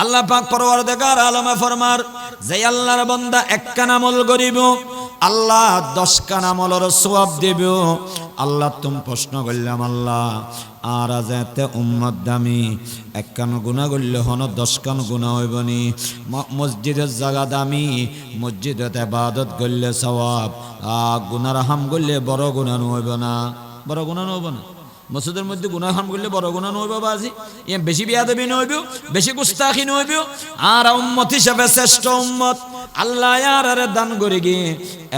আল্লাহ পাক পরওয়ারদিগার আলমে ফরমার যে আল্লাহর বান্দা এক কান আমল করিব, আল্লাহ দশ কান আমলের সওয়াব দেব। আল্লাহ তুম প্রশ্ন করলাম, আল্লাহ, আর যেতে উম্মত দামি, একখান গুণা করলে হন দশ কান গুণা হইবনি মসজিদের জায়গা দামি, মসজিদত এবাদত করলে সওয়াব গুনার হাম করলে বড় গুণা নইব না। বড় গুণা নইব না। মসজিদের মধ্যে গুনাহ হাম করলে বড় গুনাহ নইব বাজি। এ বেশি বিয়াদবি নইব, বেশি গুস্তাখি নইব। আর উম্মত হিসাবে শ্রেষ্ঠ উম্মত। আল্লাহ আর আরে দান করে গিয়ে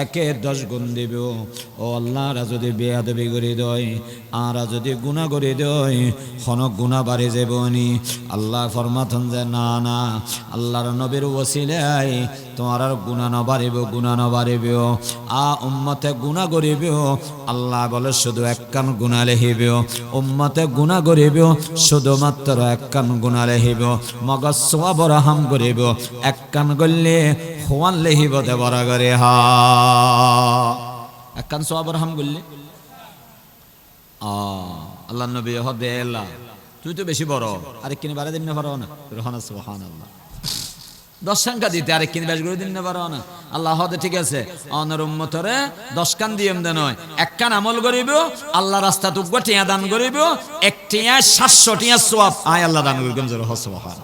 একে দশ গুণ দেব। ও আল্লাহ রা যদি বেয়াদবি করে দেয়, আর যদি গুণা করে দেয় হনক গুণা বাড়ি যাবনি আল্লাহ ফরমাথন যে, না না, আল্লাহর নবীর ওসিলাই তোমার আর গুণা ন বাড়িব গুণা ন বাড়িব। আ উম্মতে গুণা করিব। আল্লাহ বলে, শুধু এক কান গুণা লেখিব। উম্মতে গুণা করিব, শুধুমাত্র এক কান গুণা লেখিব মগজ সোয়া বড় হাম করিব, এক কান করলে হোয়ান লেহিব দে বড় করে, হা। এক কান সোয়া বড় হাম আল্লাহ নবী হদে তুই তো বেশি বড় আরে কিনে বারে দিন না পারো না। রহনা সুবহান আল্লাহ দশ সংখ্যা দিতে আরেক কিনে বেশ করে দিন না পারো না আল্লাহ হদে ঠিক আছে অনর উম্মতরে দশ কান দিয়ে এমদে নয় এক কান আমল করিব আল্লাহ রাস্তা তুকব টিয়া দান করিব এক টিয়া সাতশো টিয়া সোয়াব আয় আল্লাহ দান করিব জোর হস সুবহান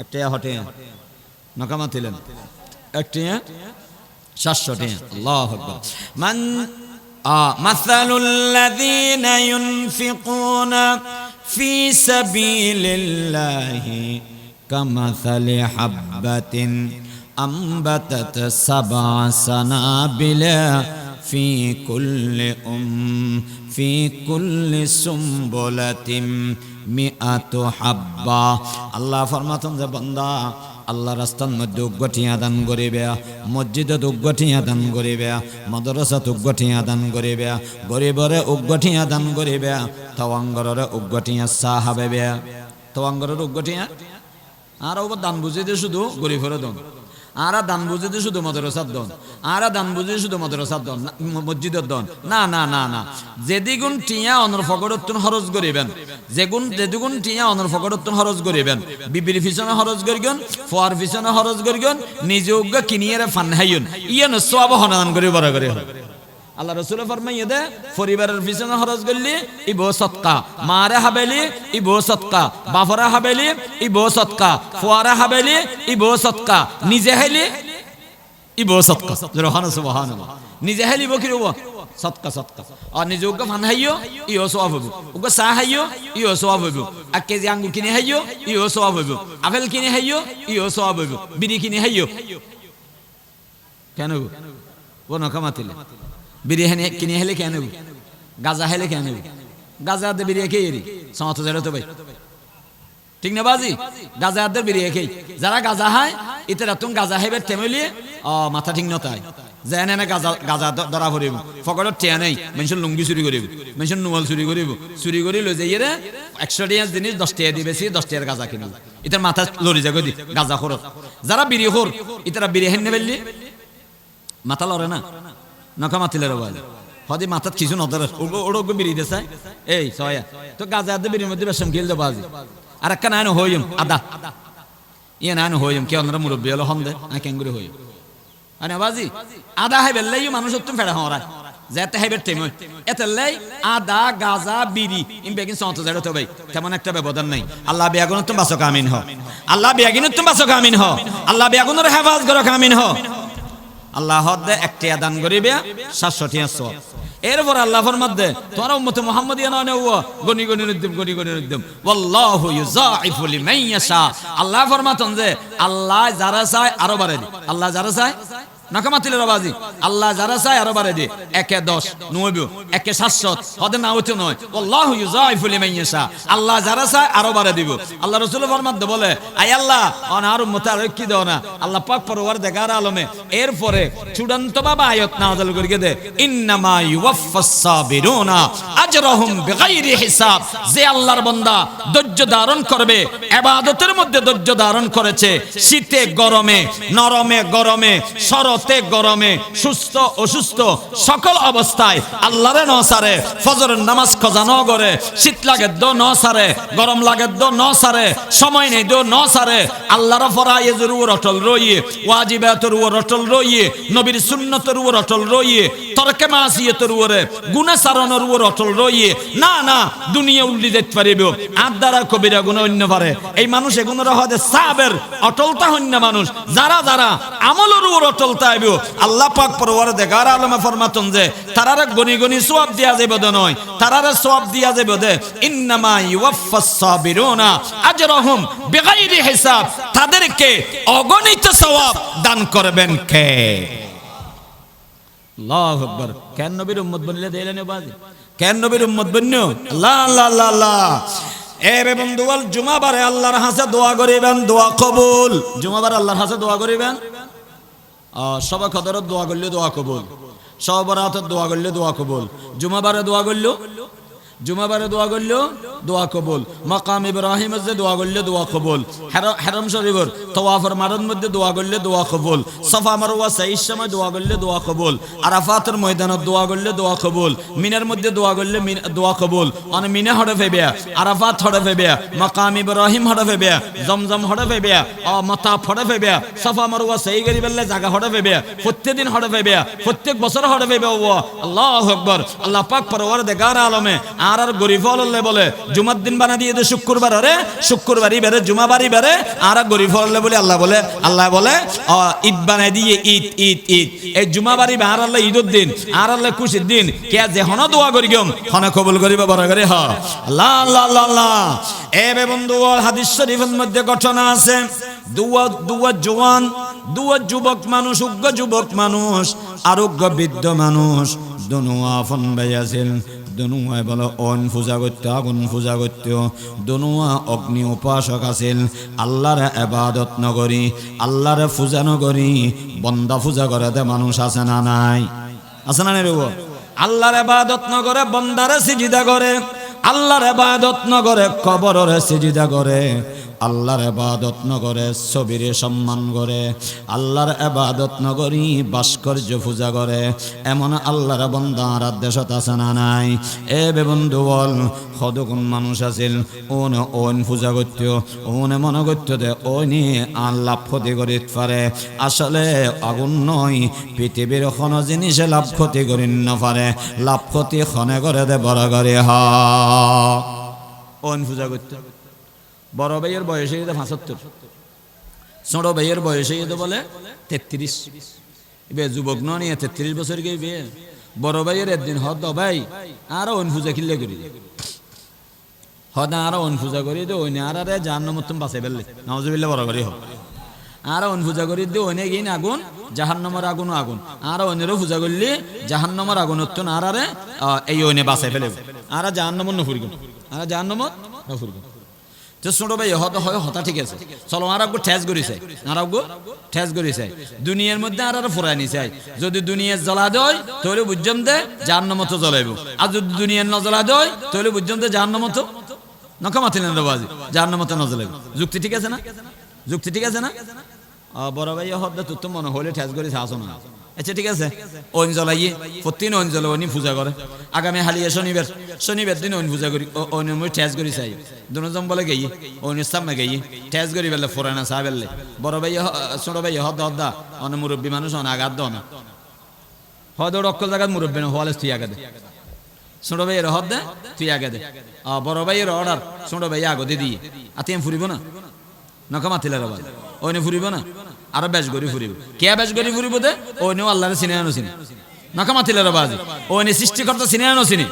এক টিয়া হটে নকামা তিলেন এক টিয়া সাতশো টিয়া আল্লাহ আকবার মান آه مثل الذين ينفقون في سبيل الله كمثل حبة أنبتت سبع سنابل في كل أم في كل سنبلة مئة حبة الله فرماتن যে বান্দা আল্লাহ রাস্তার মধ্যে উগ্গঠিয়া দান করিবে মসজিদত উগ্গঠিয়া দান করিবে মাদ্রাসাত উগ্গঠিয়া দান করিবে গরিবরে উগ্গঠিয়া দান করিবে তওয়াঙ্গরে উগ্গঠিয়া সাহাবে তওয়াঙ্গরের উগ্গঠিয়া আর ওপর দান বুঝিতে শুধু গরিবের দন। আরা দান বুঝিতে শুধু মাদ্রাসার দন। আরা দান বুঝিতে শুধু মাদ্রাসার দন মসজিদের দন। না না না না। যেদিগুণ টিয়া অনর ফকরত্তন খরচ করিবেন, যেগুণ, যেদিগুণ টিয়া অনর ফকরত্তন খরচ করিবেন, বিবির পিছনে খরচ করিবেন ফোয়ার পিছনে খরচ করিবেন নিজে কিনিয়ে ফান হাইন ইয়ে সব হনাদান করে বড় করে। আল্লাহ রসুল ফরমাইয়ে দে, পরিবারের পিছনে খরচ করলি ই বো সৎকা মারে হাবেলি ই বো সৎকা বাফরা হাবেলি ই বো সৎকা ফুয়ারা হাবেলি ই বো সৎকা নিজে হেলি ই বো সৎকা রহান সুবহান নিজে হেলি বকি রব সৎকা সৎকা আর নিজে উগ্গ ফান হাইও ই ও সওয়াব হইব। উগ্গ চা হাইও ই ও সওয়াব হইব। এক কেজি আঙ্গুর কিনে হাইও ই ও সওয়াব হইব। আপেল কিনে হাইও ই ও সওয়াব হইব। বিড়ি কিনে হাইও কেন গো? ও নকামাতিলে বিরিয়ানি কিনে হেলে কেন গাজা হেলে কেন গাজা আদে বিরিয়া খেয়ে এরি। সমাত যারা তো ভাই। ঠিক না বাজি? গাজা আদে বিরিয়া খেয়ে। যারা গাজা হায় ইতারা তুমি গাজা হেবে টেমলিয়ে অ মাথা ঠিক নতায় যায় না গাজা গাজা ধরা পড়িব। ফকরত টিয়া নেই। মেনশন লুঙ্গি চুরি করিব। মেনশন নুয়াল চুরি করিব। চুরি করে লই যাই রে একশো টিয়া জিনিস দশ টিয়া দিবে দশ টিয়ার গাজা কিনব। ইতার মাথা লড়ি যাগো দি, গাজা খরচ যারা বিড়ি খোর ইতারা বিড়ি হেন নেবেলি। মাথা লড়ে না। নকা মাতিলে হদি মাথাত কিছু নদরে ওড়ো বিড়ি দেছে এই, সয়া, তো গাজা আদে বিড়ির মধ্যে বেশম খেল বাজি। আর একটা নাইন হইম আদা। ইয়ে নাইন হইম কে অন্যরা মুরব্বী হলো হন্দে আ কেঙ্গুরি হইম আরে বাজি, আদা হাই বেল্লাই মানুষ তুমি ফেড়া হরায় যেতে হাইবের এতে আদা, গাজা, বিড়ি, ইম বেগিন সন্ত তো ভাই। তেমন একটা ব্যবধান নাই। আল্লাহ বিয়াগুন তুমি বাসো কামিন হ। আল্লাহ বিয়াগিন তুমি বাসো কামিন হ। আল্লাহ বিয়াগুনের হেফাজ করো কামিন হ। আল্লাহ হদ্দে একটি আদান করিবে সাতশোটি আসো এরপর আল্লাহর মধ্যে তোমার উম্মতে মোহাম্মদ ইয়া নয় ও গনি গনি উদ্যম গনি গনি উদ্যম ওয়াল্লাহু ইউযাইফু লিমান ইয়াশা। আল্লাহ ফরমাতন যে, আল্লাহ যারা চায় আরও বাড়ে আল্লাহ যারা চায় নাকামাতিল রবাজি আল্লাহ যারা চায় আরও বাড়ে দি। একে দশ নইব একে সাতশত। হদে না হইতে নয়। আল্লাহ আল্লাহ যারা চায় আরও বাড়ে দিব। আল্লাহ বলে আই আল্লাহ, অন আর উম্মত আর কি না। আল্লাহ পাক দেখার আলমে, এরপরে চূড়ান্ত নাযিল করিয়ে দে। ইন্নামা হিসাব। যে আল্লাহর বান্দা ধৈর্য ধারণ করবে ইবাদতের মধ্যে ধৈর্য ধারণ করেছে, শীতে গরমে, নরমে গরমে, সর শরতে গরমে সুস্থ, অসুস্থ সকল অবস্থায় আল্লাহরে ন সারে ফজরের নামাজ খজা ন করে শীত লাগে দো ন সারে গরম লাগে দো ন সারে সময় নেই দো ন সারে আল্লাহর ফরাইজের উপর অটল রইয়ে, ওয়াজিবাতের উপর অটল রইয়ে, নবীর সুন্নতের উপর অটল রইয়ে, তরকে মাসিয়তের উপরে, গুণা সারণের উপর অটল রইয়ে, না না, দুনিয়া উল্লি যেতে পারিব। আর দ্বারা কবিরা গুণ অন্য পারে। এই মানুষ এগুলোর হদে সাবের, অটলতা হন্য মানুষ। যারা যারা আমলের উপর অটলতা আইব আল্লাহ পাক পরওয়ার দেখার আলমে যে গনি গনি দিয়া দে নয় দিয়া দে। ইন্নামা ইউওয়াফাস সাবিরুনা আজরাহুম বিগাইরি হিসাব। তাদেরকে অগণিত সওয়াব দান করবেন কে? আল্লাহ আকবার। কেন নবীর উম্মত বনলে বাজি? কেন নবীর উম্মত বন্য? আল্লাহ আল্লাহ আল্লাহ বন্ধু জুমাবারে আল্লাহর হাসে দোয়া করিবেন, দোয়া কবুল। জুমাবার আল্লাহর হাসে দোয়া করিবেন? সবাই খদরত দোয়া করলে দোয়া কবুল, সবার হাতের দোয়া করলে দোয়া কবুল, জুমাবারে দোয়া করল জুমাবারে দোয়া করল, দোয়া কবুল। মাকাম ইব্রাহিমের যে দোয়া করলে, দোয়া কবুল। হের- হেরম শরীফের তওয়াফের মারের মধ্যে দোয়া করলে, দোয়া কবুল। সফা মারওয়া সাইর সময় দোয়া করলে, দোয়া কবুল। আরাফাতের ময়দানত দোয়া করলে, দোয়া কবুল। মিনার মধ্যে দোয়া করলে দোয়া কবুল। অনে মিনা হড়ে ফেবে, আরাফাত হড়ে ফেবে, মাকাম ইব্রাহিম হড়ে ফেবে, জমজম হড়ে ফেবে, অ মাতাফ হড়ে ফেবে, সফা মারওয়া সাই গরি বেললে জায়গা হড়ে ফেবে প্রত্যেক দিন হড়ে ফেবে, প্রত্যেক বছর হড়ে ফেবে, ও আল্লাহ আকবার। আল্লাহ পাক পরওয়ার দেগার আলমে আর আর গরিব হলে বলে, জুমার দিন বানা দিয়ে দে, শুক্রবার আরে, শুক্রবারই বেড়ে, জুমাবারই বেড়ে, আর আর গরিব হলে বলে আল্লাহ বলে আল্লাহ বলে ঈদ বানাই দিয়ে, ঈদ ঈদ ঈদ। এই জুমাবারি আর আল্লাহ ঈদের দিন, আর আল্লাহ খুশির দিন, কে যে হন দোয়া করি গম হনে কবুল করিব, বড় করে হ। আল্লাহ আল্লাহ আল্লাহ আল্লাহ। এ বে বন্ধু হাদিস শরীফের মধ্যে ঘটনা আছে, দুয়া দুয়া জওয়ান দুয়া যুবক মানুষ, উগ্র যুবক মানুষ, আরোগ্য বৃদ্ধ মানুষ, দুনুয়া ফোন বেয়াছিল দুনুয়ায় বলো পূজা করতে দুনুয়া অগ্নি উপাসক আছিল। আল্লাহরে এবাদত নগরী, আল্লাহরে পূজা নগরী। বন্দা পূজা করাতে মানুষ আছে না নাই? আছে না নাই আল্লাহর এবাদত নগরে বন্দারে সিজিদা করে। আল্লাহর এবাদত নগরে কবরের সিজিদা করে। আল্লাহর এবাদত নগরে ছবিরে সম্মান করে, আল্লাহর এবাদত নগরী ভাস্কর্য পূজা করে। এমন আল্লাহর বন্দা আর দেশত আছে না নাই? এ বে বন্ধু বল সদগুণ মানুষ আছিল? ওন ওন পূজা করত, ওনে মনে করত দে ওনি আল্লাহ ক্ষতি করি পারে। আসলে আগুন নয়, পৃথিবীর কোনো জিনিসে লাভ ক্ষতি করি না পারে। লাভ ক্ষতি খনে করে দে, বড় করে, হ। ওন পূজা করতে। বড় ভাইয়ের বয়স যেতে পঁচাত্তর। ছোট ভাইয়ের বয়স যেতে বলে তেত্রিশ। এবার যুবক নিয়ে তেত্রিশ বছর গিয়ে বিয়ে বড় ভাইয়ের একদিন হদ ভাই, আরও অন পূজা কিনলে করি। হদা আরও অন পূজা করি দে, ওই আর আরে জান্ন মতন বাঁচাই ফেললে। নজবিল্লা বড় করি হোক। আর অন পূজা করি দে ওনে গিয়ে আগুন, জাহান্নমর আগুন আগুন। আর অন্যেরও পূজা করলি জাহান্নমর আগুন উত্তন আর আরে এই ওনে বাঁচাই ফেলে আর জাহান্নমর নফুরগুন আর জাহান্নমর নফুরগুন ছোট ভাই হত হয় হতা ঠিক আছে। চলো আর আগে ঠেস করিছে। আর আগে ঠেস করিছে। দুনিয়ার মধ্যে আর আর ফুরাই নিছে। যদি দুনিয়ার জ্বলা দেয়, তাহলে বুঝলাম দে যার নামত জ্বলাইব। আর যদি দুনিয়ার ন জ্বলা দেয়, তাহলে বুঝলাম দে যার নামত নকা মাতিলেন বাজি যার নামত ন জ্বলাইব। যুক্তি ঠিক আছে না? যুক্তি ঠিক আছে না? বড় ভাই হদ্দা তো মনে হলে ঠেস করিছে আসো না। আচ্ছা ঠিক আছে? ওন জ্বলাইয়ে, প্রতিদিন ওন জ্বলাই উনি পূজা করে। আগামী হালিয়া শনিবার শনিবার দিন ওন পূজা করি ওন মুই ঠেস করি চাই। দুজন বলে গেই ওন সামনে গেই ঠেস করি বেলে ফোরানা চা বেলে। বড় ভাই ছোট ভাই, হদ্দা হদ্দা, অন মুরব্বী মানুষ অন আঘাত দন। হদ অক্কল জায়গাত মুরব্বী না হওয়ালে তুই আগে দে ছোট ভাইয়ের হদ দে তুই আগে দে বড় ভাইয়ের অর্ডার ছোট ভাই আগে দিয়ে তুই ফুরিব না? নকা মাতিলে রবা ওইনে ফুরিব না? আরও বেশ গরি ফুরিব। কে বেশ গরি ফুরিব দে? ওইনেও আল্লাহরে চিনে আনো চিনি। নকা মাতিলে রবা আজি ওইনে সৃষ্টিকর্তা চিনে আনো চিনি।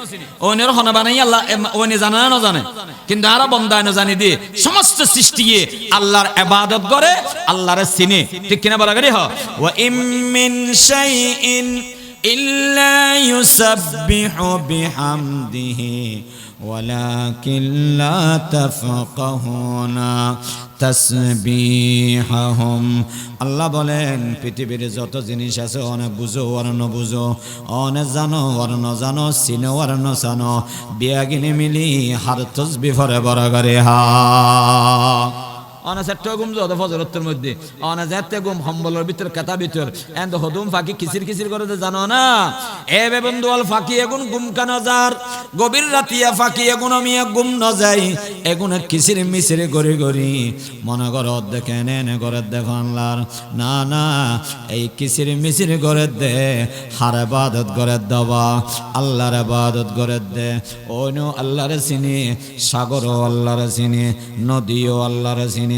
ওইনের হনা বানাই আল্লাহ ওইনে জানে না জানে। কিন্তু আরও বন্দায় না জানি দিয়ে সমস্ত সৃষ্টিয়ে আল্লাহর এবাদত করে, আল্লাহরে চিনে। ঠিক কিনা বলা গাড়ি হ? ওয়া ইম মিন শাইইন ইল্লা ইউসাব্বিহু বিহামদিহি। ولكن لا تفقهون تسبيحهم আল্লাহ বলেন পৃথিবীর যত জিনিস আছে অনেক বুঝো আর ন বুঝো অনেক জানো আর ন জানো চিনো আর ন জানো বিয়া গিনে মিলি হার তসবি ফরে বড় করে হা অনা সেট্ট ঘুম যত ফজরত্তর মধ্যে। অনা যেতে ঘুম সম্বলের ভিতর, কেতা ভিতর। এন্ড হদুম ফাঁকি কিসির কিসির করে তো জানো না? এ বে বন্ধু অল ফাঁকি এগুন ঘুম কানা যার। গভীর রাতিয়া ফাঁকি এগুন আমি ঘুম ন যাই। এগুন কিসির মিসির গড়ি গড়ি মনে কর দেখে নে নে করে দেখো আল্লাহর। না না, এই কিসির মিসির করে দে, হার বাদত করে দেওয়া। আল্লাহর বাদত করে দে। অন্য আল্লাহরে চিনি, সাগরও আল্লাহরে চিনি, নদীও আল্লাহরে চিনি।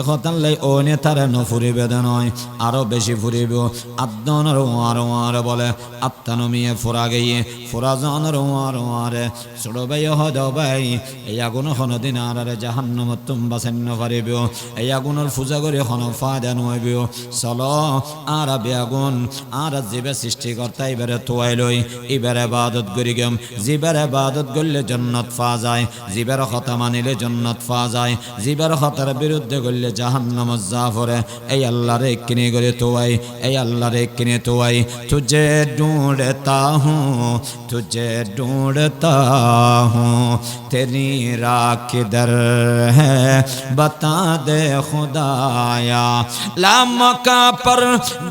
একতাল্লাই অনে তারে নফুরিবে দে নয়, আরও বেশি ফুরিব। আদনের ওয়ার ওয়ার বলে আত্মানমিয়ে ফোরা গিয়ে ফোরা জানের ওয়ার ওয়ারে ভাই হদ ভাই এই আগুন হন দিন আর জাহান্নম তুম বাসেন পারিব এই আগুনের পূজা করে হন ফায়দা নইব। চলো, আর বেগুন আর জীবে সৃষ্টিকর্তা এবারে তোয়াই লই এবারে বাদত করি গেম। জীবের বাদত করলে জন্নত ফা যায় জীবের কথা মানিলে জন্নত ফা যায় জীবের কথার বিরুদ্ধে যুদ্ধে করলে জাহাম নামাজ জাফরে। এই আল্লাহর تو করে তোয়াই، এই আল্লাহর কিনে তোয়াই। তুঝে ڈھونڈتا ہوں تجھے ڈونڈتا ہوں تیری راہ کدھر ہے بتا دے خدایا لامکا پر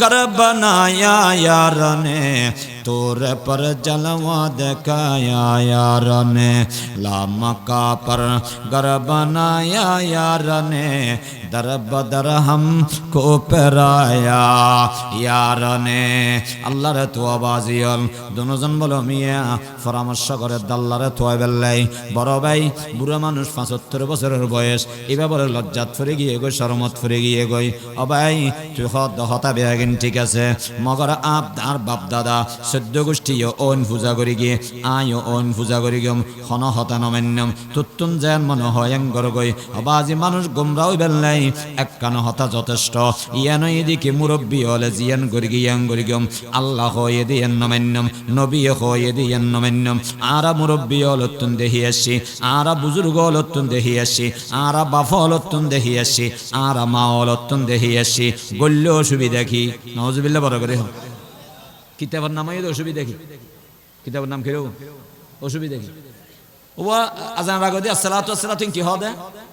گر بنایا یار نے تور پر جلوہ دیکھایا یار نے لامکہ پر گر بنایا یار نے۔ দরব দরহম কো পেরায়া ইয়ারনে আল্লাহরে তোয়া বাজিয়ল দুজন বলো, মিয়া, পরামর্শ করে দাল্লারে তোয়া বেল্লাই। বড় ভাই, বুড়ো মানুষ, পঁচাত্তর বছরের বয়স। এভাবে লজ্জাত ফিরে গিয়ে গই শরমত ফিরে গিয়ে গই। ও ভাই, তুই হত হতা বেয়াগিন, ঠিক আছে। মগর আপ আর বাপ দাদা, সদ্য গোষ্ঠী ওন পূজা করি গিয়ে আয় ওন পূজা করি গম হন হতা নমেন্যম। তুত্তুন যেন মনে হয় গর গই। অবাজি মানুষ গুমরাও বেল্লাই। এক কান হতা যথেষ্ট। ইয়ান এদিকে মুরব্বী হলে জিয়ান করি গিয়ান করি গম আল্লাহ হয়ে দিয়েন নমান্যম, নবী হয়ে দিয়েন নমান্যম। আরা মুরব্বী হলতুন দেহি আসি, আরা বুজুর্গ হলতুন দেহি আসি, আরা বাফ হলতুন দেহি আসি, আরা মা হলতুন দেহি আসি। গল্য অসুবিধা কি? নজবিল্লা বড় করে কিতাবের নাম হয়ে অসুবিধা কি? কিতাবের নাম কেউ অসুবিধা কি? ও আজান রাগদি আসসালাতু আসসালাতু কি হদে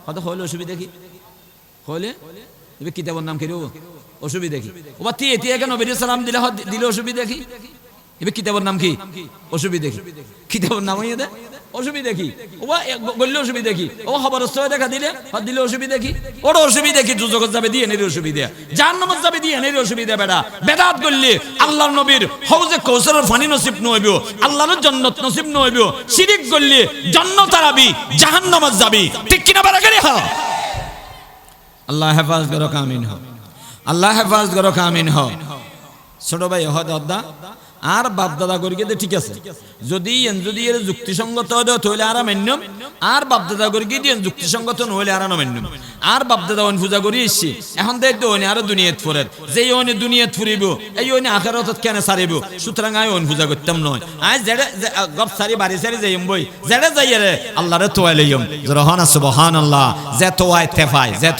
হদে হইলে, অসুবিধা কি? হইলে এবার কিতাবের নাম কেউ অসুবিধা কি? ও বা তিয়ে তিয়ে কেন নবীর সালাম দিলে দিলে অসুবিধা কি? এবার কিতাবের নাম কি? অসুবিধা কি? কিতাবের নাম হইয়ে দে? অসুবিধা কি? ও বললে অসুবিধা কি? ও হয়ে দেখা দিলে হদ দিলে অসুবিধা কি? ওর অসুবিধা কি? দুজগত যাবে দিয়ে নেই অসুবিধা। জান নামাজ যাবে দিয়ে নেই অসুবিধা বেটা। বেদাত করলে আল্লাহর নবীর হৌজে কৌশলের ফানি নসিব নইব, আল্লাহর জন্নত নসিব নইব। শিরিক করলে জন্নত আরাবি জাহান নামাজ যাবি। ঠিক কিনা বেড়া করে হা আল্লাহ হেফাজ করো কামিন হ আল্লাহ হেফাজ করো কামিন হ ছোট ভাই হদ অদ্দা আর বাপ দাদা করি গিয়ে ঠিক আছে। যদি এন যদি এর যুক্তিসঙ্গত হলে তৈলে আর মান্যম। আর বাপ দাদা করি গিয়ে দিয়েন যুক্তিসঙ্গত নহলে আর মান্যম। আর বাপ দাদা ওন পূজা করি এসছি। এখন দেখ তো আরও দুনিয়াত ফুরের। যে ওনে দুনিয়াত ফুরিব, এই ওনে আখারত কেন সারিব? সুতরাং আই ওন পূজা করতাম নয়। আই জেডে গপ সারি বাড়ি সারি যাইম বই। জেডে যাই রে, আল্লাহরে তোয়াই লইম। জরহান সুবহানাল্লাহ। যে তোয়াই তেফাই যে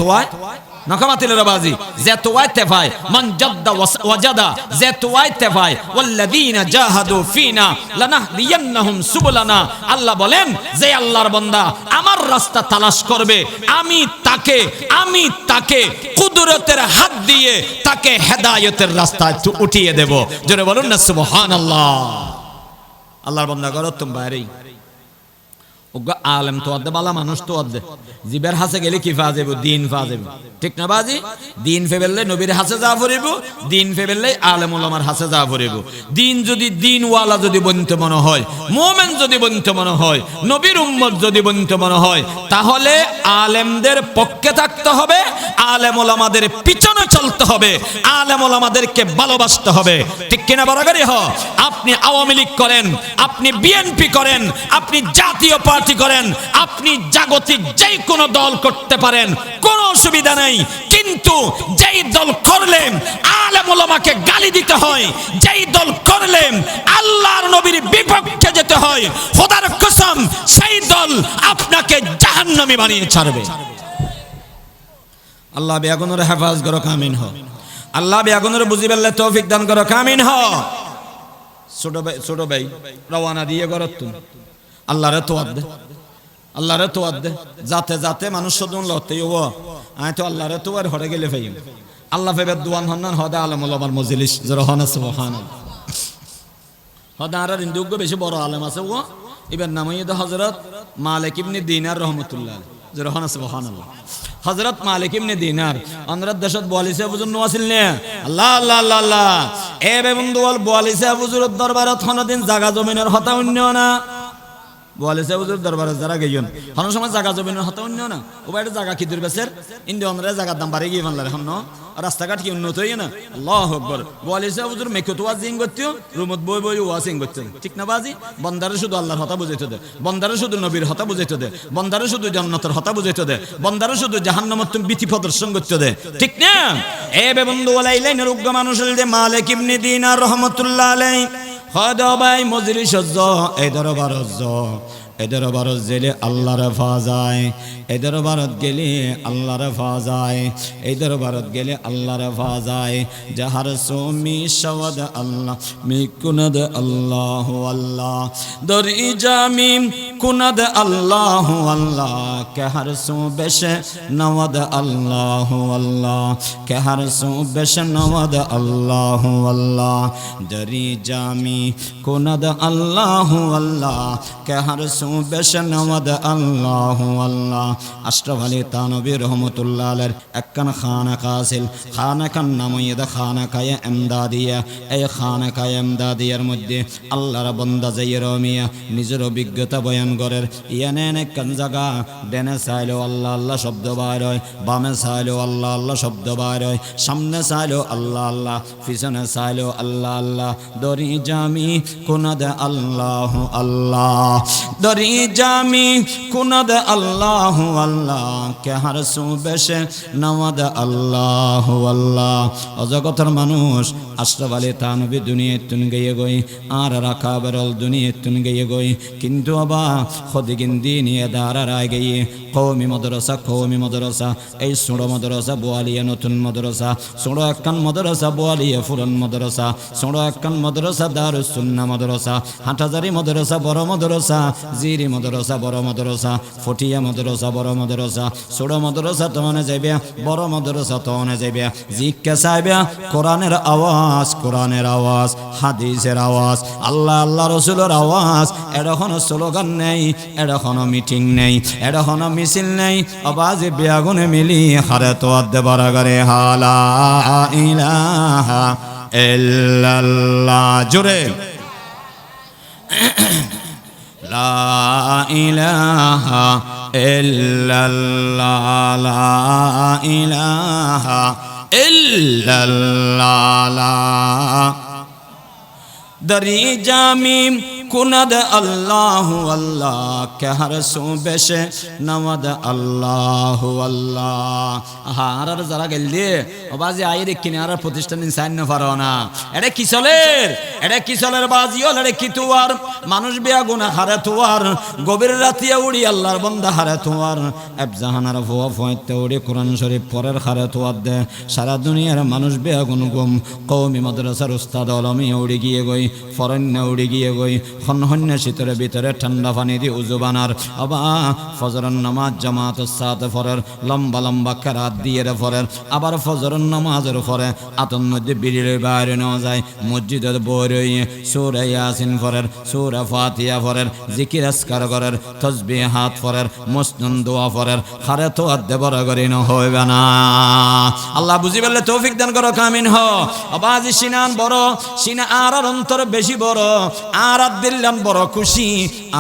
তোয়াই নকামাতিল রবাজি জেতুয়াই তেফাই মান জাদ্দা ওয়াজাদা। জেতুয়াই তেফাই ওয়াল্লাযীনা জাহাদু ফিনা লানাহদিয়ান্নাহুম সুবুলানা। আল্লাহ বলেন, যে আল্লাহর বান্দা আমার রাস্তা তালাশ করবে, আমি তাকে আমি তাকে কুদরতের হাত দিয়ে তাকে হেদায়েতের রাস্তায় উঠিয়ে দেব। জোরে বলুন না, সুবহানাল্লাহ। আল্লাহর বান্দা করো তুমি বাইরেই। আলেম তো অর্ধে, বালা মানুষ তো অর্ধে। জীবের হাসে গেলে কি ফা যাব দিন ফা যাব ঠিক না বাজি? দিন ফেবেললে নবীর হাসে যা ফুরিব, দিন ফেবেললে আলেম ওলামার হাসে যা ফুরিব। দিন যদি দিন ওয়ালা যদি বনতে মনে হয়, মোমেন যদি বনতে মনে হয়, নবীর উম্মত যদি বনতে মনে হয়, তাহলে আলেমদের পক্ষে থাকতে হবে আলেম ওলামাদের পিছনে চলতে হবে আলেম ওলামাদেরকে ভালোবাসতে হবে। ঠিক কিনা বরাবরই হ? আপনি আওয়ামী লীগ করেন, আপনি বিএনপি করেন, আপনি জাতীয় পার্টি করেন, আপনি জাগতিক যেই কোনো দল করতে পারেন, কোনো অসুবিধা নেই। কিন্তু যেই দল করলেন আলেম ওলামাকে গালি দিতে হয়, যেই দল করলেন আল্লাহর নবীর বিপক্ষে যেতে হয়, খোদার কসম, সেই দল আপনাকে জাহান্নামী বানিয়ে ছাড়বে। আল্লাহ বেগুনের হেফাজ করো, কামিন হ আল্লাহ বেগুনের বুঝি পেলে তৌফিক দান করো, কামিন হ ছোট ভাই ছোট ভাই রওয়ানা দিয়ে করত তুমি। আল্লাহরে তো দে। আল্লাহরে তো দে। যাতে যাতে মানুষ সদন লতে ও আয় তো আল্লাহ রে তোমার হরে গেলে ফাইম আল্লাহ ফেবে দুয়ান হন্নান হদা আলম আমার মজলিস। জোর হন সুবহান হদা আর ইন্দুগ্য বেশি বড় আলেম আছে ও। এবার নাম হইয়ে হজরত মালিক ইবনে দিনার রহমতুল্লাহ। জোর হন সুবহান হজরত মালিক ইমনি দিনার। অন্ধ্রত দেশত বলিছে বুঝুন নোয়াছিল নে আল্লাহ আল্লাহ আল্লাহ আল্লাহ। এ বেবন্ধু বল বলিছে বুজুর দরবারত হনদিন জাগা জমিনের হতা অন্য না বলেছে হুজুর দরবারে যারা গেইন হন সময় জাগা জমিনের হতা অন্য না ও বাইরে জায়গা কি দূর বেসের? ইন্ডিয়া আমরা জায়গার দাম বাড়ি গিয়ে মানলার এখন রাস্তাঘাট কি উন্নত হই না? আল্লাহ আকবার। বলেছে হুজুর মেকো তো ওয়াজ করতেও রুমত বই বই ওয়াজ করতে ঠিক না বাজি? বন্দারে শুধু আল্লাহর হতা বুঝাইতে দে। বন্দারে শুধু নবীর হতা বুঝাইতে দে। বন্দারে শুধু জান্নাতের হতা বুঝাইতে দে। বন্দারে শুধু জাহান্নামত বিধি প্রদর্শন করতে দে। ঠিক না? এ বে বন্ধু ওলাই লাইনের উগ্র মানুষের যে মালিক ইবনে দিনার রহমাতুল্লাহ আলাইহি। হদবাই মজলিস এই দরবার এদের ভারত গেলে আল্লাহর ফাজায়। এদের ভারত গেলে আল্লাহর ফাজায়। এদের ভারত গেলে আল্লাহর ফাজায়। যাহার সোমি সওয়াদ আল্লাহ, মি কুনদ আল্লাহ আল্লাহ। দরি জামিম কুনদ আল্লাহ আল্লাহ, কেহার সো বেশ নওয়াদ আল্লাহ আল্লাহ। কেহার সো বেশ নওয়াদ আল্লাহ আল্লাহ। দরি জামি কুনদ আল্লাহ আল্লাহ, কেহার সো আল্লাহ আল্লাহ আশরাফ আলী তানবী রহমতুল্লাহ আলের একখান খানা কাসিল খানা খান নাম ইয়েদা খানা কায়ে এমদাদিয়া মধ্যে আল্লাহর বন্দা যাইয়ে নিজের অভিজ্ঞতা বয়ান করের। ইয়ানে একখান জায়গা ডেনে চাইলেও আল্লাহ আল্লাহ শব্দ বার হয়। বামে চাইলেও আল্লাহ আল্লাহ শব্দ বার হয়। সামনে চাইলেও আল্লাহ আল্লাহ। পিছনে চাইলেও আল্লাহ আল্লাহ। দরি জামি, কুনাদ আল্লাহ আল্লাহ। দরি জামি, কুনাদ আল্লাহ আল্লাহ কেহার সুবেশে নওয়াদ আল্লাহ আল্লাহ। অজগতর মানুষ আশরাফ তানবী দুনিয়া তুন গিয়ে গই, আর রাখা বেরল দুনিয়া তুন গিয়ে গই। কিন্তু আবা, খদিগিন দিন দাঁড়া রায় গিয়ে কৌমি মদরসা কৌমি মদরসা, এই সুড়ো মদরসা, বোয়ালিয়া নতুন মদরসা, সুড়ো একখান মদরসা, বোয়ালিয়া ফুরন মদরসা, সুড়ো একখান মদরসা দারুসুন্না মদরসা হাটাজারি মদরসা, বড় মদরসা জিরি মদরসা, বড় মদরসা, ফটিয়া মদরসা, বড় মদরসা সুড়ো মদরসা তনে যাইবে, বড় মদরসা তনে যাইবে। জিজ্ঞা চাইবে কোরআনের আওয়াজ কোরআনের আওয়াজ, হাদিসের আওয়াজ, আল্লাহ আল্লাহ রসুলের আওয়াজ এরকম স্লোগান নেই এরকম মিটিং নেই এরকম মিছিল নেই আবাজে বেয়াগুনে মিলি হারে তো আদে বারাগারে হালা ইলাহা ইল্লাল্লাহ, জোরে। লা ইলাহা ইল্লাল্লাহ লা ইলাহা ইল্লাল্লাহ দরি জামিম কুনদ আল্লাহ আল্লাহ কেহার সুবেশ, নমদ আল্লাহ আল্লাহ। হার যারা গেল দিয়ে বাজি আইরে কিনে আর প্রতিষ্ঠান সাইন পারো না। এটা কি চলের? এটা কি চলের বাজি হল? এটা কি তুয়ার? মানুষ বেয়া গুনা হারে তুয়ার। গভীর রাতিয়া উড়ি আল্লাহর বন্দা হারে তুয়ার। এবজাহানার ভুয়া ফয়েতে উড়ি কোরআন শরীফ পরের হারে তুয়ার দে। সারা দুনিয়ার মানুষ বেয়া গুন গুম। কৌমি মাদ্রাসার উস্তাদ আলমী উড়ি গিয়ে গই ফরণ্য উড়ি গিয়ে গই। হন্য শীতের ভিতরে ঠান্ডা পানি দিয়ে উজু বানার। আবা, ফজরের নামাজ জামাত সাত ফরের, লম্বা লম্বা কেরাত দিয়ে ফরের। আবার ফজরের নামাজের ফরে আতন মধ্যে বিড়ির বাইরে নেওয়া যায়। মসজিদের বই রইয়ে সুরে ইয়াসিন ফরের, সুরে ফাতিয়া ফরের, জিকির আসকার করের তসবি হাত ফরের, মসনুন দোয়া ফরের। হারে তো আদ্যে বড় করি ন, হইবে না। আল্লাহ বুঝি বললে তৌফিক দান করো, কামিন হ। আবাজি সিনান বড়, সিনা আর আর অন্তর বেশি বড়। আর দিল্লান বড় খুশি।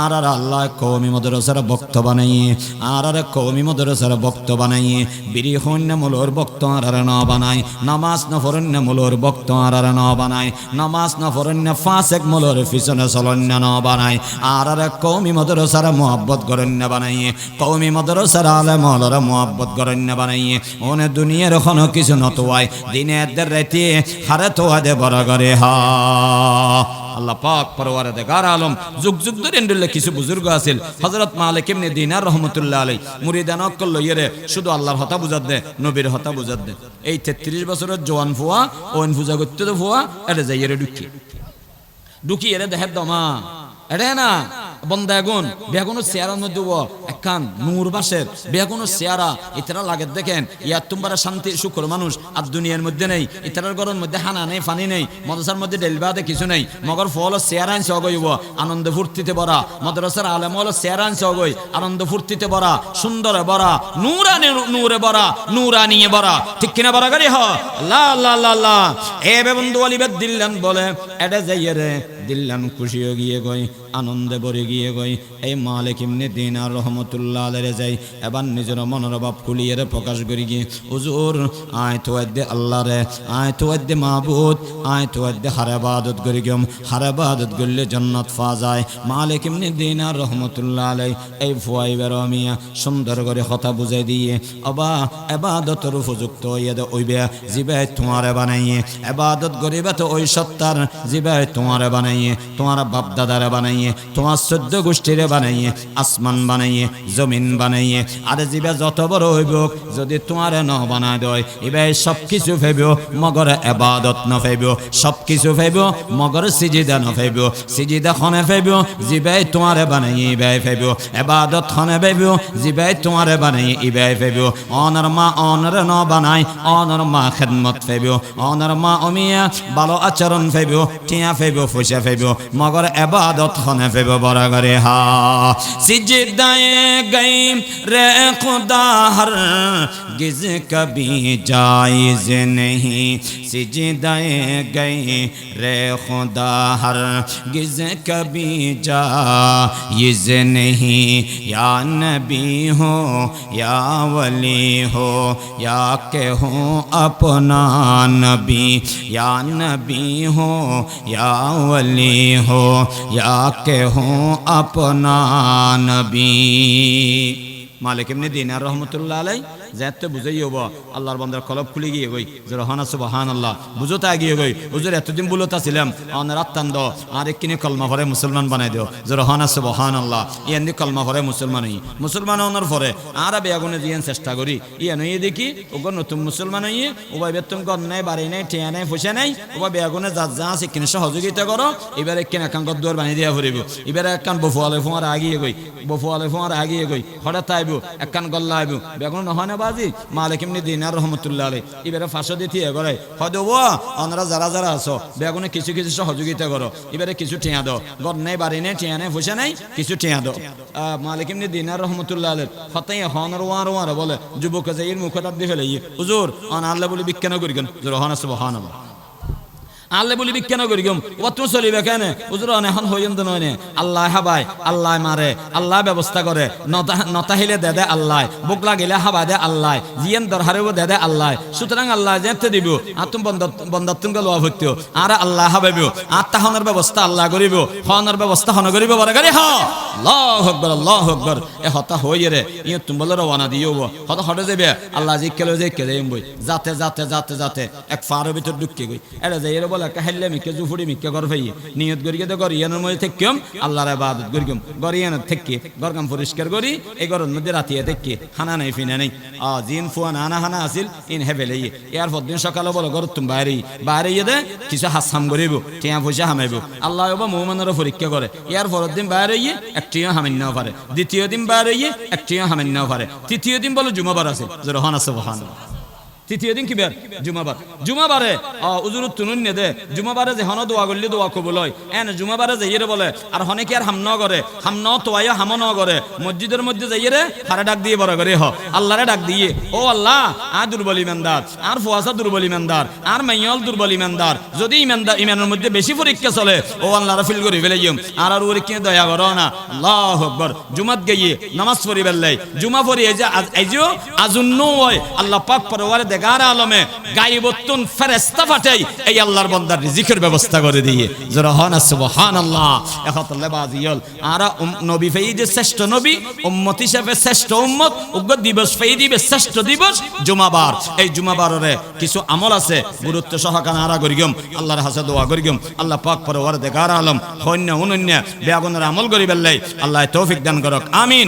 আর আর আল্লাহ কৌমি মদরসার বক্ত বানাইয়ে আর আর কৌমি মদরসার বক্ত বানাইয়ে বিরি হন্য মূলর বক্ত আর আর ন বানাই। নামাজ ন ফরন্য মূলর বক্ত আর আর ন বানাই। নামাজ ন ফরন্য ফাঁসেক মূলর পিছনে চলন্য ন বানাই। আর আর কৌমি মদরসার মোহাব্বত গরণ্য বানাইয়ে কৌমি মদরসার আলে মলর মোহাব্বত গরণ্য বানাইয়ে ওনে দুনিয়ার কোনো কিছু নতোয়াই দিনে রাতে হারে তোয়া দে বড় করে হা। আল্লাহ পাক পরওয়ারে দেগার আলম, যুগ যুগ ধরে এন্ডুল্লে কিছু বুজুর্গ আছিল। হজরত মালিক এমনি দিনার রহমতুল্লাহ আলাই মুরিদান অক্কল লইয়েরে শুধু আল্লাহর হতা বুঝাত দে, নবীর হতা বুঝাত দে। এই তেত্রিশ বছরের জোয়ান ফুয়া, ওয়ান ফুজা করতে ফুয়া এটা যাইয়েরে ঢুকি। ঢুকি, এরে দেহের দমা। এটা না বন্দাগুন বেগুন চেয়ারার মধ্যে ও একখান নূর বাসের বেগুন চেয়ারা। ইতারা লাগে দেখেন, ইয়ার তোমার শান্তি, শুক্র মানুষ। আর দুনিয়ার মধ্যে নেই, ইতারার ঘরের মধ্যে হানা নেই পানি নেই, মদরসার মধ্যে ডেলবাদে কিছু নেই। মগর ফল চেয়ারা আনছে অগইব, আনন্দ ফুর্তিতে ভরা। মদরসার আলেম হলো চেয়ারা আনছে অগই, আনন্দ ফুর্তিতে ভরা। সুন্দরে ভরা, নূরানি নূরে ভরা, নূরানিয়ে ভরা। ঠিক কিনা ভরা গাড়ি হ লা লা লা লা। এ বে বন্ধু আলিবেদ দিল্লান বলে এটা যাইয়ে রে দিল্লান খুশি হয়ে গিয়ে গই, আনন্দে ভরে গিয়ে গই। এই মালিক ইমনি দিন আর রহমতুল্লাহ আলাইহি যাই, এবার নিজের মনের ভাব খুলিয়ে প্রকাশ করি গিয়ে। হুজুর, আয় তো আদ্দে আল্লাহ রে, আয় তো আদ্দে মাহবুদ আয় তো আদ্দে হারাবাদত করি গম হারাবাদত করলে জন্নত ফা যায়। মালিক ইমনি দিন আর রহমতুল্লাহ আলাই এই ফুয়াই বেরো মিয়া, সুন্দর করে কথা বুঝাই দিয়ে, অবা, এবাদতর উপযুক্ত ইয়ে ওইবে জিবে তোমারে বানাইয়ে। এবাদত গরিবে তো ওই সত্তার, জিবে তোমারে বানাইয়ে, তোমার বাপ দাদারে বানাইয়ে, তোমার চোদ্দ গোষ্ঠীরে বানাইয়ে, আসমান বানাইয়ে, জমিন বানাইয়ে, আরে জিবে যত বড় হইব, যদি তোমারে ন বানায় দয়, এবে সব কিছু ফেব মগর এবাদত ন ফেব সব কিছু ফেব মগর সিজিদা ন ফেব সিজিদা খনে ফেব জিবাই তোমারে বানাইয়ে ইবাই ফেব এবাদত খনে ফেব জিবাই তোমারে বানাইয়ে ইবে ফেব অনর মা অনর ন বানাই অনর মা খেদমত ফেব অনর মা অমিয়া ভালো আচরণ ফেব টিয়া ফেব ফুসা فیبو مگر عبادت خانے فیبو بارا گری ہا سجدائیں گئی رے خدا ہر گز کبھی جائز نہیں سجدائیں گئی رے خدا ہر گز کبھی جائز نہیں یا نبی ہو یا ولی ہو یا کہ ہو اپنا نبی یا نبی ہو یا ولی ولی ہو یا کہ ہوں اپنا نبی۔ মালিক এমনি দিন, আর রহমতুল্লাহ আলাই যাতে বুঝাই হব আল্লাহর বন্দার কলব খুলে গিয়ে গই যে রহান আছে বাহান আল্লাহ বুঝোতে গিয়ে গই হুজুর এতদিন বলতা ছিলাম অনের আত্মান দ আর কিনে কলমা ভরে মুসলমান বানাই দিও যে রহান আছে বাহান আল্লাহ ইয়ান্দি কলমা ভরে মুসলমান হই, মুসলমান হওয়ার পরে আর বেগুনে দিয়ে চেষ্টা করি ইয়া নই দেখি, ওগো নতুন মুসলমান হইয়ে ওবা বেতন গদ নাই, বাড়ি নাই টিয়া নাই ফুসে নাই ওবা বেগুনে যা যা আছে কিনে সহযোগিতা করো, এবারে কিনে একান গদ্দুয়ার বানিয়ে দিয়া ফুরিব, এবারে একান বফুয়ালে ফোঁয়ার আগিয়ে গই বফুয়ালে ফোঁয়ার আগিয়ে গই হঠাৎ আইব একখান গল্লা আইব। বেগুন নহয় না বাজি? মালিক এমনি দিন আর রহমতুল্লাহ আলাই এবারে ফাঁসো দিতে করে হয়তো ও অনরা যারা যারা আছো, বেগুনে কিছু কিছু সহযোগিতা করো। এবারে কিছু টিয়া দাও। গদ নেই, বাড়ি নেই টিয়া নেই ফুসে নাই, কিছু টিয়া দাও। মালিক এমনি দিন আর রহমতুল্লাহ আলের হতাই হনর ওয়ার ওয়ার বলে, যুবক যে এর মুখটা দিয়ে ফেলে হুজুর অন আল্লাহ বলে বিজ্ঞান করি কেন রহন আছে বহান আল্লাহ বলি বিজ্ঞান করি গম? তুমি চলিবে কেন? উজুর এখন হইন্ত নয় নে। আল্লাহ হাবাই আল্লাহ মারে, আল্লাহ ব্যবস্থা করে। নতা, নতাহিলে দে দে আল্লাহ, বুক লাগিলে হাবা দে আল্লাহ, জিয়েন দরহারেও দে দে আল্লাহ। সুতরাং আল্লাহ যেতে দিব, আর তুমি বন্ধাত্ম গেল হইত আর আল্লাহ হাবাইব, আর তাহনের ব্যবস্থা আল্লাহ করিব হনের ব্যবস্থা হন করিব, বড় গাড়ি হ। আল্লাহ আকবার আল্লাহ আকবার। এ হতা হইয়ে রে ইয়ে তুমি বলে রওনা দিও হতা হটে যাবে আল্লাহ জি কেলে যে কেলে বই যাতে যাতে যাতে যাতে, এক ফারের ভিতর ঢুকে গই। এটা যাই বলে একটা হেললে মিকে জুফুড়ি গর ফাইয়ে নিয়ত করি তো গরিয়ানোর মধ্যে থেকেম আল্লাহর আবাদত করিম গরিয়ানোর থেকে গরকাম পরিষ্কার করি, এই মধ্যে রাতিয়ে থেকে হানা নাই, ফিনা আ, জিন হানা আসিল ইন হেবেলে ইয়ার পরদিন সকালে বলো গর তুমি বাইরে বাইরে ইয়ে দে, কিছু হাসাম করিব, টিয়া পয়সা হামাইব। আল্লাহ পরীক্ষা করে, ইয়ার পরের দিন বাইরে ইয়ে একটিও হামান্যাও পারে। দ্বিতীয় দিন বাইরে ইয়ে একটিও হামান্যাও পারে। তৃতীয় দিন বলো জুমাবার আছে। যে রহন আছে বহান তৃতীয় দিন কি বের জুমাবার জুমাবারে উজুরুত তুনুন নে দে জুমাবারে যে হন দোয়া করলি দোয়া কবুল হয় এন জুমাবারে যাইয়ে বলে আর হনে কি আর হাম ন করে হাম ন তোয়াইয়া হাম ন করে মসজিদের মধ্যে যাইয়ে রে হারে ডাক দিয়ে বড় করে হ আল্লাহরে ডাক দিয়ে ও আল্লাহ আর দুর্বল ইমানদার আর ফুয়াশা দুর্বল ইমানদার আর মাইয়াল দুর্বল ইমানদার যদি ইমানদার ইমানের মধ্যে বেশি পরীক্ষা চলে ও আল্লাহর ফিল করে ফেলে ইম আর আর ওর কি দয়া করো না আল্লাহ আকবার জুমাত গিয়ে নামাজ পড়ি বেলাই জুমা পড়ি এই যে এই যে আজুন্ন হয় আল্লাহ পাক পরওয়ারে দেগার আলমে গাইবতুন ফেরেশতা পাঠাই, এই আল্লাহর বান্দার রিজিকের ব্যবস্থা করে দিয়ে যারা হন, সুবহানাল্লাহ। এখতলে বাজিয়ল আর নবী ফেই যে শ্রেষ্ঠ নবী, উম্মত হিসেবে শ্রেষ্ঠ উম্মত, উগ্র দিবস ফেই দিবে শ্রেষ্ঠ দিবস, জুমাবার। এই জুমাবারে কিছু আমল আছে, গুরুত্ব সহকারে আরা করিগম, আল্লাহর হাসে দোয়া করিগম, আল্লাহ পাক পরওয়ারে দেগার আলম হন্য অনন্য বেগুনের আমল করি বেল্লাই আল্লাহ তৌফিক দান করক, আমিন।